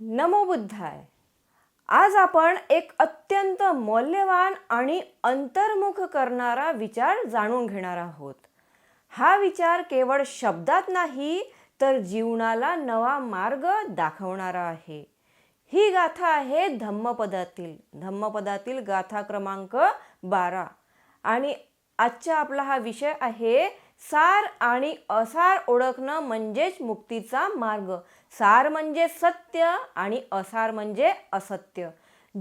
नमो बुद्धाय. आज आपण एक अत्यंत मौल्यवान आणि अंतर्मुख करणारा विचार जाणून घेणार आहोत. हा विचार केवळ शब्दात नाही तर जीवनाला नवा मार्ग दाखवणारा आहे. ही गाथा आहे धम्मपदातील. धम्मपदातील गाथा क्रमांक बारा. आणि आजचा आपला हा विषय आहे सार आणि असार ओळखणं म्हणजेच मुक्तीचा मार्ग. सार म्हणजे सत्य आणि असार म्हणजे असत्य.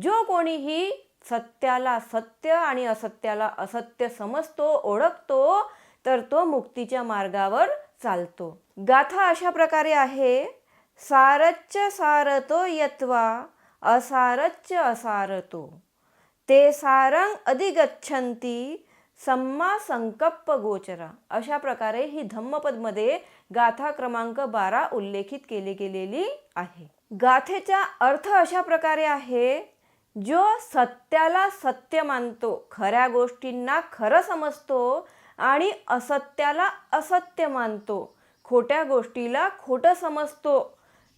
जो कोणीही सत्याला सत्य आणि असत्याला असत्य समजतो ओळखतो तर तो मुक्तीच्या मार्गावर चालतो. गाथा अशा प्रकारे आहे. सारच्च सारतो यत्वा असारच्च असारतो. ते सारंग अधिगच्छन्ति सम्मा संकप्प गोचरा अशा प्रकारे ही धम्मपदमध्ये गाथा क्रमांक बारा उल्लेखित केली गेलेली आहे. गाथेचा अर्थ अशा प्रकारे आहे जो सत्याला सत्य मानतो खऱ्या गोष्टींना खरं समजतो आणि असत्याला असत्य मानतो. खोट्या गोष्टीला खोटं समजतो.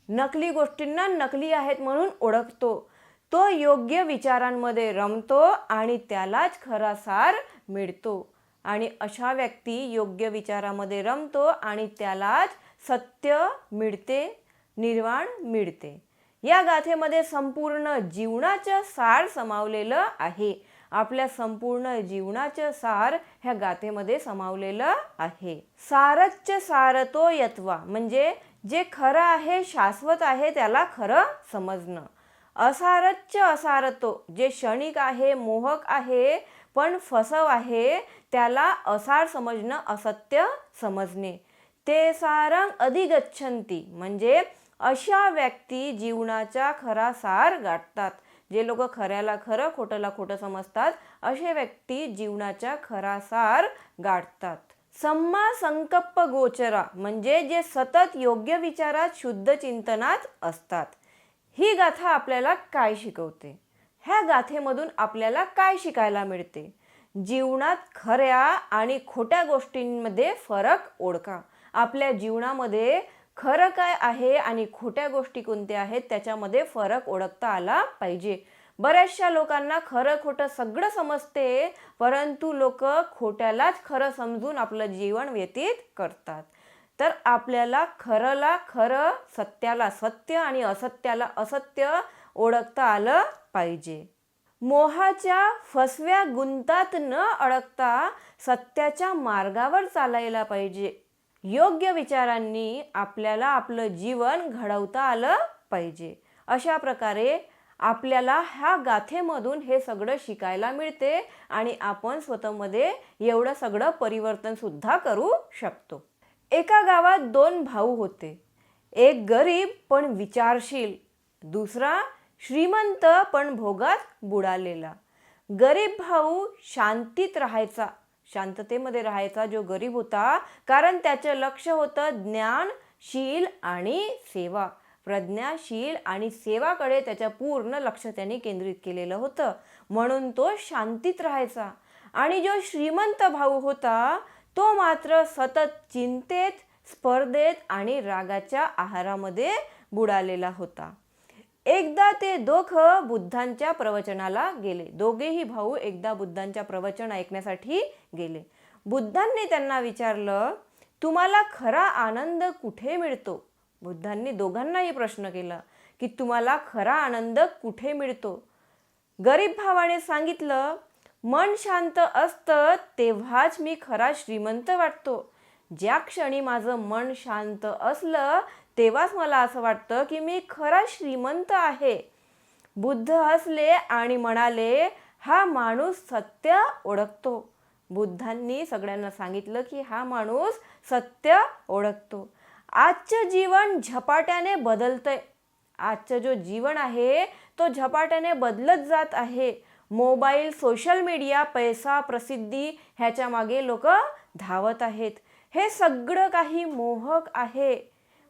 नकली गोष्टींना नकली आहेत म्हणून ओळखतो. तो योग्य विचारांमध्ये रमतो आणि त्यालाच खरा सार मिळतो. आणि अशा व्यक्ती योग्य विचारामध्ये रमतो आणि त्यालाच सत्य मिळते निर्वाण मिळते. या गाथेमध्ये संपूर्ण जीवनाचं सार समावलेलं आहे. आपल्या संपूर्ण जीवनाचं सार ह्या गाथेमध्ये समावलेलं आहे. सारच्च सारतो यत्वा म्हणजे जे खरं आहे शाश्वत आहे त्याला खरं समजणं. असारच्च असारतो. जे क्षणिक आहे मोहक आहे पण फसव आहे त्याला असार समजणं असत्य समजणे. ते सारंग अधिगच्छंती. म्हणजे अशा व्यक्ती जीवनाचा खरा सार गाठतात. जे लोक खऱ्याला खरं खोटंला खोटं समजतात असे व्यक्ती जीवनाचा खरा सार गाठतात. सम्मा संकप्प गोचरा. म्हणजे जे सतत योग्य विचारात शुद्ध चिंतनात असतात. ही गाथा आपल्याला काय शिकवते? ह्या गाथेमधून आपल्याला काय शिकायला मिळते? जीवनात खऱ्या आणि खोट्या गोष्टींमध्ये फरक ओळखा. आपल्या जीवनामध्ये खरं काय आहे आणि खोट्या गोष्टी कोणत्या आहेत त्याच्यामध्ये फरक ओळखता आला पाहिजे. बऱ्याचशा लोकांना खरं खोटं सगळं समजते परंतु लोक खोट्यालाच खरं समजून आपलं जीवन व्यतीत करतात. तर आपल्याला खरंला खरं सत्याला सत्य आणि असत्याला असत्य ओळखता आलं पाहिजे. मोहाच्या फसव्या गुंतात न अडकता सत्याच्या मार्गावर चालायला पाहिजे. योग्य विचारांनी आपल्याला आपलं जीवन घडवता आलं पाहिजे. अशा प्रकारे आपल्याला ह्या गाथेमधून हे सगळं शिकायला मिळते आणि आपण स्वतःमध्ये एवढं सगळं परिवर्तन सुद्धा करू शकतो. एका गावात दोन भाऊ होते. एक गरीब पण विचारशील दुसरा श्रीमंत पण भोगात बुडालेला. गरीब भाऊ शांतीत राहायचा शांततेमध्ये राहायचा जो गरीब होता कारण त्याचं लक्ष होतं ज्ञानशील आणि सेवा. प्रज्ञाशील आणि सेवाकडे त्याच्या पूर्ण लक्ष त्याने केंद्रित केलेलं होतं. म्हणून तो शांतीत राहायचा. आणि जो श्रीमंत भाऊ होता तो मात्र सतत चिंतेत स्पर्धेत आणि रागाच्या आहारामध्ये बुडालेला होता. एकदा ते दोघं बुद्धांच्या प्रवचनाला गेले. दोघेही भाऊ एकदा बुद्धांच्या प्रवचन ऐकण्यासाठी गेले. बुद्धांनी त्यांना विचारलं तुम्हाला खरा आनंद कुठे मिळतो? बुद्धांनी दोघांनाही प्रश्न केला की तुम्हाला खरा आनंद कुठे मिळतो? गरीब भावाने सांगितलं मन शांत असतं तेव्हाच मी खरा श्रीमंत वाटतो. ज्या क्षणी माझं मन शांत असलं तेव्हाच मला असं वाटतं की मी खरा श्रीमंत आहे. बुद्ध हसले आणि म्हणाले हा माणूस सत्य ओळखतो. बुद्धांनी सगळ्यांना सांगितलं की हा माणूस सत्य ओळखतो. आजचं जीवन झपाट्याने बदलतंय. आजचं जो जीवन आहे तो झपाट्याने बदलत जात आहे. मोबाईल सोशल मीडिया पैसा प्रसिद्धी ह्याच्या मागे लोक धावत आहेत. हे सगळं काही मोहक आहे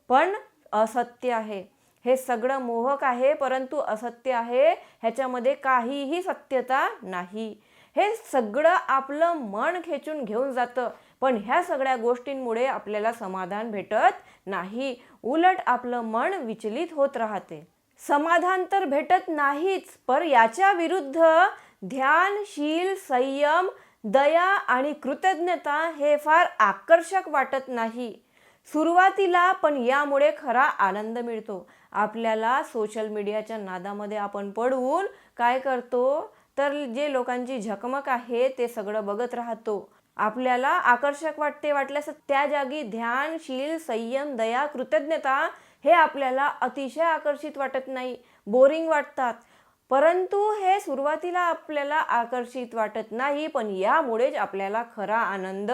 पण असत्य आहे. हे सगळं मोहक आहे परंतु असत्य आहे ह्याच्यामध्ये काहीही सत्यता नाही. हे सगळं आपलं मन खेचून घेऊन जातं पण ह्या सगळ्या गोष्टींमुळे आपल्याला समाधान भेटत नाही. उलट आपलं मन विचलित होत राहते. समाधान तर भेटत नाहीच पर याच्या विरुद्ध ध्यान शील संयम दया आणि कृतज्ञता हे फार आकर्षक वाटत नाही. सुरुवातीला पण यामुळे खरा आनंद मिळतो. आपल्याला सोशल मीडियाच्या नादामध्ये आपण पडून काय करतो? तर जे लोकांची झकमक आहे ते सगळं बघत राहतो. आपल्याला आकर्षक वाटते वाटल्यास त्या जागी ध्यान शील संयम दया कृतज्ञता हे आपल्याला अतिशय आकर्षित वाटत नाही बोरिंग वाटतात. परंतु हे सुरुवातीला आपल्याला आकर्षित वाटत नाही पण यामुळेच आपल्याला खरा आनंद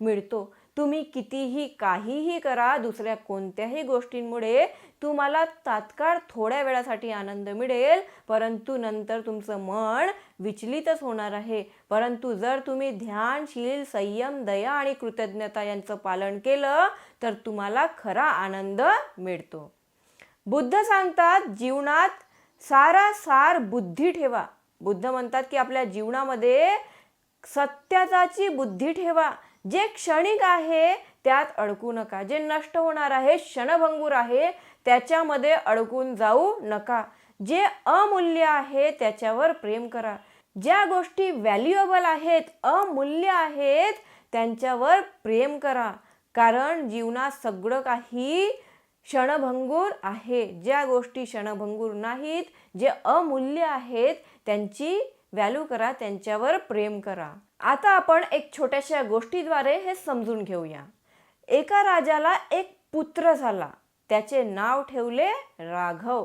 मिळतो. तुम्ही कितीही काहीही करा दुसऱ्या कोणत्याही गोष्टींमुळे तुम्हाला तात्काळ थोड्या वेळासाठी आनंद मिळेल. परंतु नंतर तुमचं मन विचलितच होणार आहे. परंतु जर तुम्ही ध्यानशील संयम दया आणि कृतज्ञता यांचं पालन केलं तर तुम्हाला खरा आनंद मिळतो. बुद्ध सांगतात जीवनात सारा सार बुद्धी ठेवा. बुद्ध म्हणतात की आपल्या जीवनामध्ये सत्याचाची बुद्धी ठेवा. जे क्षणिक आहे त्यात अडकू नका. जे नष्ट होणार आहे क्षणभंगूर आहे त्याच्यामध्ये अडकून जाऊ नका. जे अमूल्य आहे त्याच्यावर प्रेम करा. ज्या गोष्टी व्हॅल्युएबल आहेत अमूल्य आहेत त्यांच्यावर प्रेम करा. कारण जीवनात सगळं काही क्षणभंगूर आहे. ज्या गोष्टी क्षणभंगूर नाहीत जे अमूल्य आहेत त्यांची व्हॅल्यू करा त्यांच्यावर प्रेम करा. आता आपण एक छोट्याशा गोष्टीद्वारे हे समजून घेऊया. एका राजाला एक पुत्र झाला. त्याचे नाव ठेवले राघव.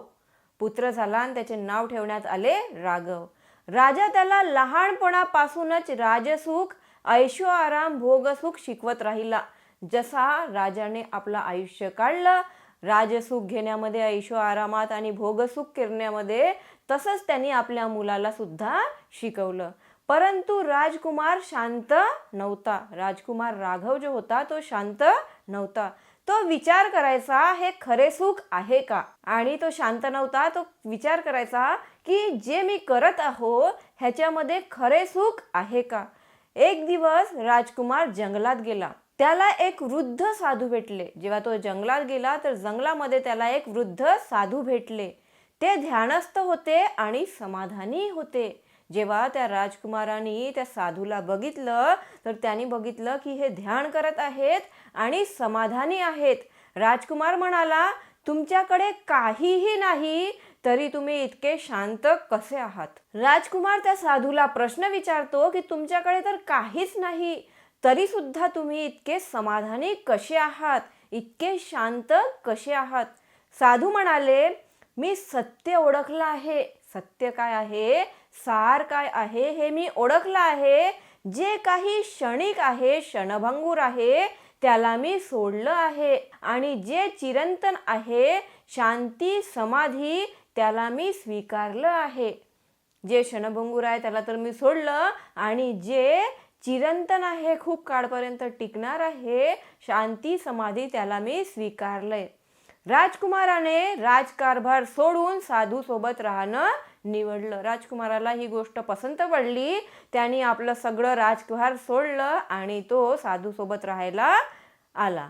पुत्र झाला आणि त्याचे नाव ठेवण्यात आले राघव. राजा त्याला लहानपणापासूनच राजसुख ऐशो आराम भोगसुख शिकवत राहिला. जसा राजाने आपलं आयुष्य काढलं राजसुख घेण्यामध्ये ऐशो आरामात आणि भोगसुख करण्यामध्ये तसंच त्यांनी आपल्या मुलाला सुद्धा शिकवलं. परंतु राजकुमार शांत नव्हता. राजकुमार राघव जो होता तो शांत नव्हता. तो विचार करायचा हे खरे सुख आहे का? आणि तो शांत नव्हता. तो विचार करायचा की जे मी करत आहो ह्याच्यामध्ये खरे सुख आहे का? एक दिवस राजकुमार जंगलात गेला. त्याला एक वृद्ध साधू भेटले. जेव्हा तो जंगलात गेला तर जंगलामध्ये त्याला एक वृद्ध साधू भेटले. ते ध्यानस्थ होते आणि समाधानी होते. जेव्हा त्या राजकुमारांनी त्या साधूला बघितलं तर त्यांनी बघितलं की हे ध्यान करत आहेत आणि समाधानी आहेत. राजकुमार म्हणाला तुमच्याकडे काहीही नाही तरी तुम्ही इतके शांत कसे आहात? राजकुमार त्या साधूला प्रश्न विचारतो की तुमच्याकडे तर काहीच नाही तरी सुद्धा तुम्ही इतके समाधानी कसे आहात? इतके शांत कसे आहात? साधू म्हणाले मी सत्य ओळखलं आहे. सत्य काय आहे? सार काय आहे? हे मी ओळखलं आहे. जे काही क्षणिक आहे क्षणभंगूर आहे त्याला मी सोडलं आहे. आणि जे चिरंतन आहे शांती समाधी त्याला मी स्वीकारलं आहे. जे क्षणभंगूर आहे त्याला तर मी सोडलं. आणि जे चिरंतन आहे खूप काळपर्यंत टिकणार आहे शांती समाधी त्याला मी स्वीकारलंय. राजकुमाराने राजकारभार सोडून साधू सोबत राहणं निवडलं. राजकुमाराला ही गोष्ट पसंत पडली. त्यांनी आपलं सगळं राजकुभार सोडलं आणि तो साधू सोबत राहायला आला.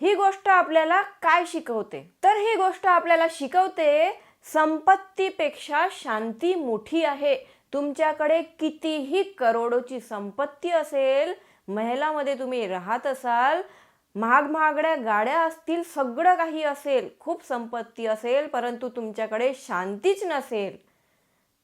ही गोष्ट आपल्याला काय शिकवते? तर ही गोष्ट आपल्याला शिकवते संपत्तीपेक्षा शांती मोठी आहे. तुमच्याकडे कितीही करोडोची संपत्ती असेल महिलामध्ये तुम्ही राहत असाल महाग महागड्या गाड्या असतील सगळं काही असेल खूप संपत्ती असेल परंतु तुमच्याकडे शांतीच नसेल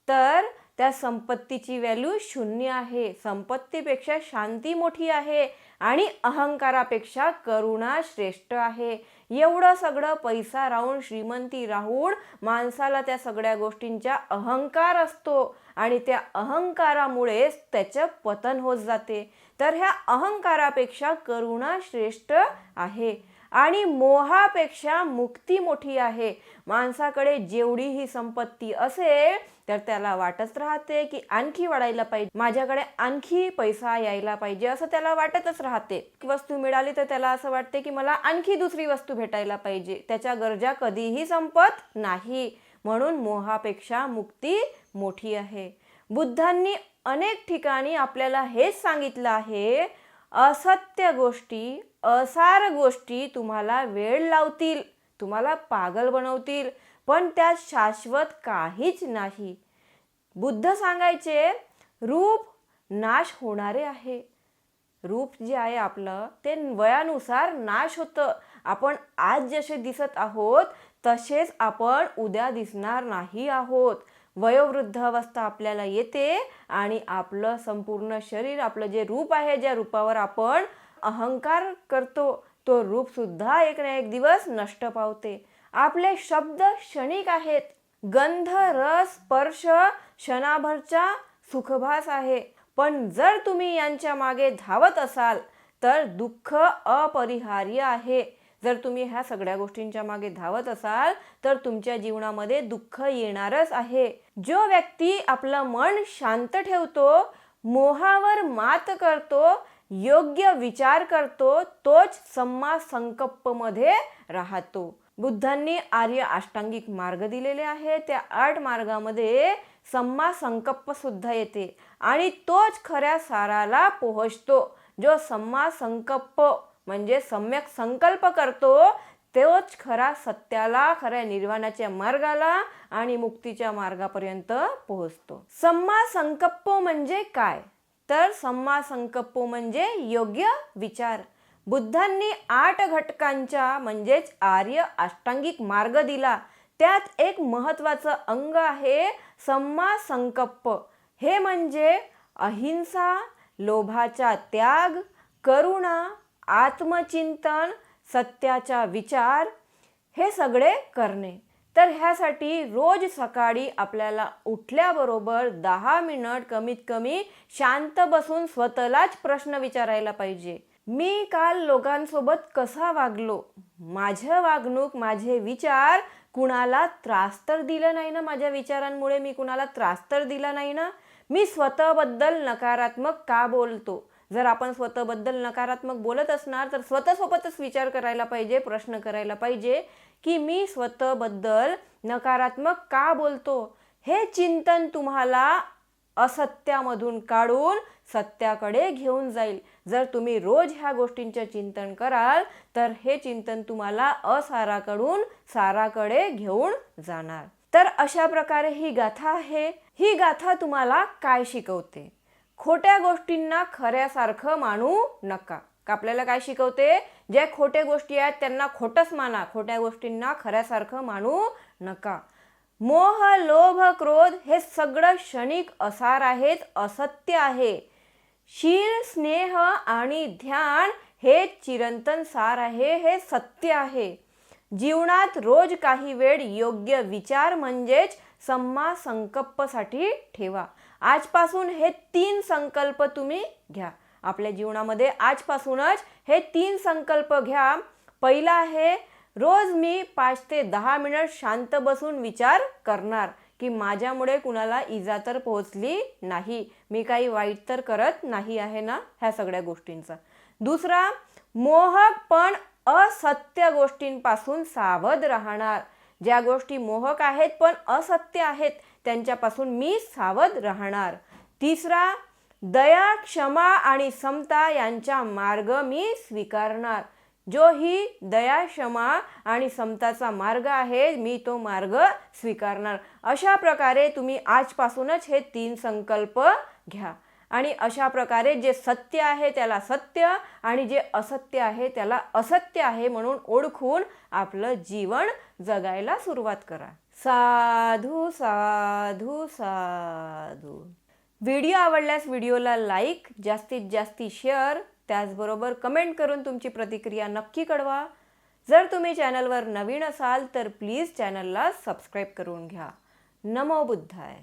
तर त्या संपत्तीची व्हॅल्यू शून्य आहे. संपत्तीपेक्षा शांती मोठी आहे आणि अहंकारापेक्षा करुणा श्रेष्ठ आहे. एवढं सगळं पैसा राहून श्रीमंती राहून माणसाला त्या सगळ्या गोष्टींचा अहंकार असतो आणि त्या अहंकारामुळेच त्याचं पतन होत जाते. तर ह्या अहंकारापेक्षा करुणा श्रेष्ठ आहे. आणि मोहापेक्षा मुक्ती मोठी आहे. माणसाकडे जेवढी ही संपत्ती असेल तर त्याला वाटच राहते की आणखी वाढायला पाहिजे. माझ्याकडे आणखी पैसा यायला पाहिजे असं त्याला वाटतच राहते. वस्तू मिळाली तर त्याला असं वाटते की मला आणखी दुसरी वस्तू भेटायला पाहिजे. त्याच्या गरजा कधीही संपत नाही. म्हणून मोहापेक्षा मुक्ती मोठी आहे. बुद्धांनी अनेक ठिकाणी आपल्याला हेच सांगितलं आहे असत्य गोष्टी असार गोष्टी तुम्हाला वेळ लावतील तुम्हाला पागल बनवतील पण त्यात शाश्वत काहीच नाही. बुद्ध सांगायचे रूप नाश होणारे आहे. रूप जे आहे आपलं ते वयानुसार नाश होतं. आपण आज जसे दिसत आहोत तसेच आपण उद्या दिसणार नाही आहोत. वयोवृद्ध अवस्था आपल्याला येते आणि आपलं संपूर्ण शरीर आपलं जे रूप आहे ज्या रूपावर आपण अहंकार करतो तो रूपसुद्धा एक ना एक दिवस नष्ट पावते. आपले शब्द क्षणिक आहेत. गंध रस स्पर्श क्षणाभरचा सुखभास आहे. पण जर तुम्ही यांच्या मागे धावत असाल तर दुःख अपरिहार्य आहे. जर तुम्ही ह्या सगळ्या गोष्टींच्या मागे धावत असाल तर तुमच्या जीवनामध्ये दुःख येणारच आहे. जो व्यक्ती आपलं मन शांत ठेवतो मोहावर मात करतो योग्य विचार करतो तोच सम्मा संकप्पमध्ये राहतो. बुद्धांनी आर्य अष्टांगिक मार्ग दिलेले आहे त्या आठ मार्गामध्ये सम्मा संकप्प सुद्धा येते आणि तोच खऱ्या साराला पोहोचतो जो सम्मा संकप्प म्हणजे सम्यक संकल्प करतो तोच खरा सत्याला खऱ्या निर्वाणाच्या मार्गाला आणि मुक्तीच्या मार्गापर्यंत पोहोचतो. सम्मा संकप्पो म्हणजे काय? तर सम्मा संकप्पो म्हणजे योग्य विचार. बुद्धांनी आठ घटकांच्या म्हणजेच आर्य अष्टांगिक मार्ग दिला. त्यात एक महत्वाचं अंग आहे सम्मा संकप्प. हे म्हणजे अहिंसा लोभाचा त्याग करुणा आत्मचिंतन सत्याचा विचार हे सगळे करणे. तर ह्यासाठी रोज सकाळी आपल्याला उठल्याबरोबर दहा मिनिट कमीत कमी शांत बसून स्वतःलाच प्रश्न विचारायला पाहिजे. मी काल लोकांसोबत कसा वागलो? माझं वागणूक माझे विचार कुणाला त्रास तर दिला नाही ना? माझ्या विचारांमुळे मी कुणाला त्रास तर दिला नाही ना? मी स्वतःबद्दल नकारात्मक का बोलतो? जर आपण स्वतःबद्दल नकारात्मक बोलत असणार तर स्वतःसोबतच विचार करायला पाहिजे प्रश्न करायला पाहिजे की मी स्वतःबद्दल नकारात्मक का बोलतो? हे चिंतन तुम्हाला असत्यामधून काढून सत्याकडे घेऊन जाईल. जर तुम्ही रोज ह्या गोष्टींचे चिंतन कराल तर हे चिंतन तुम्हाला असाराकडून साराकडे घेऊन जाणार. तर अशा प्रकारे ही गाथा आहे. ही गाथा तुम्हाला काय शिकवते? खोट्या गोष्टींना खऱ्यासारखं मानू नका. का आपल्याला काय शिकवते? ज्या खोट्या गोष्टी आहेत त्यांना खोटंच माना. खोट्या गोष्टींना खऱ्यासारखं मानू नका. मोह लोभ क्रोध हे सगळं क्षणिक असार आहेत असत्य आहे. शील स्नेह आणि ध्यान हे चिरंतन सार आहे हे सत्य आहे. जीवनात रोज काही वेळ योग्य विचार म्हणजेच सम्मा संकल्पसाठी ठेवा. आजपासून हे तीन संकल्प तुम्ही घ्या. आपल्या जीवनामध्ये आजपासूनच हे तीन संकल्प घ्या. पहिला आहे रोज मी पाच ते दहा मिनिट शांत बसून विचार करणार की माझ्यामुळे कुणाला इजा तर पोहोचली नाही मी काही वाईट तर करत नाही आहे ना? ह्या सगळ्या गोष्टींचा. दुसरा मोहक पण असत्य गोष्टींपासून सावध राहणार. ज्या गोष्टी मोहक आहेत पण असत्य आहेत त्यांच्यापासून मी सावध राहणार. तिसरा दया क्षमा आणि समता यांचा मार्ग मी स्वीकारणार. जो ही दया क्षमा आणि समताचा मार्ग आहे मी तो मार्ग स्वीकारणार. अशा प्रकारे तुम्ही आजपासूनच हे तीन संकल्प घ्या. आणि अशा प्रकारे जे सत्य आहे त्याला सत्य आणि जे असत्य आहे त्याला असत्य आहे म्हणून ओळखून आपलं जीवन जगायला सुरुवात करा. साधू साधू साधू. व्हिडिओ आवडल्यास व्हिडिओला लाईक जास्तीत जास्ती शेअर त्याचबरोबर कमेंट करून तुमची प्रतिक्रिया नक्की कळवा. जर तुम्ही चॅनलवर नवीन असाल तर प्लीज चॅनलला सबस्क्राईब करून घ्या. नमो बुद्धाय.